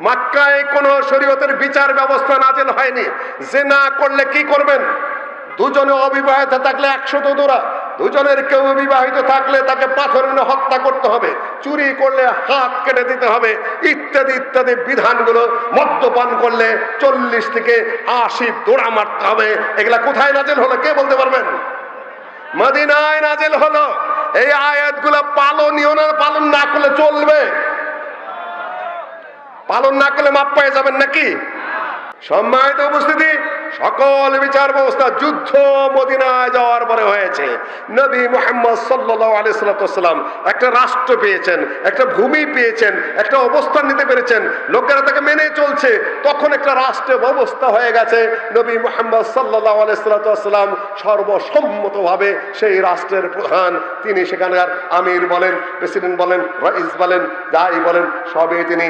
মাক্কায় কোনো শরীয়তের বিচার ব্যবস্থা নাজেল হয়নি। যে না করলে কি করবেন? দুজনে অবিবাহিত থাকলে একশো তো দোরা দুজনের কেউ বিবাহিত থাকলে তাকে পাথর এনে হত্যা করতে হবে। চুরি করলে হাত কেটে দিতে হবে। ইত্যাদি ইত্যাদি বিধানগুলো মদ্যপান করলে চল্লিশ থেকে আশি দোড়া মারতে হবে। এগুলা কোথায় নাজেল হলো? কে বলতে পারবেন? মদিনায় নাজেল হলো। এই আয়াতগুলো পালনীয় না না করলে চলবে পালন না করলে মাপ পেয়ে যাবেন নাকি? সম্মানিত উপস্থিতি, সকল বিচার ব্যবস্থা যুদ্ধ মদিনায় যাওয়ার পরে হয়েছে। নবী মোহাম্মদ সাল্লাহ আলিয়াল্লাম একটা রাষ্ট্র পেয়েছেন, একটা ভূমি পেয়েছেন, একটা অবস্থান নিতে পেরেছেন। লোকেরা তাকে মেনে চলছে। তখন একটা রাষ্ট্রের ব্যবস্থা হয়ে গেছে। নবী মোহাম্মদ সাল্লাহ আলিয়াল্লাম সর্বসম্মতভাবে সেই রাষ্ট্রের প্রধান। তিনি সেখানকার আমির বলেন, প্রেসিডেন্ট বলেন, রাইস বলেন, যাই বলেন সবে তিনি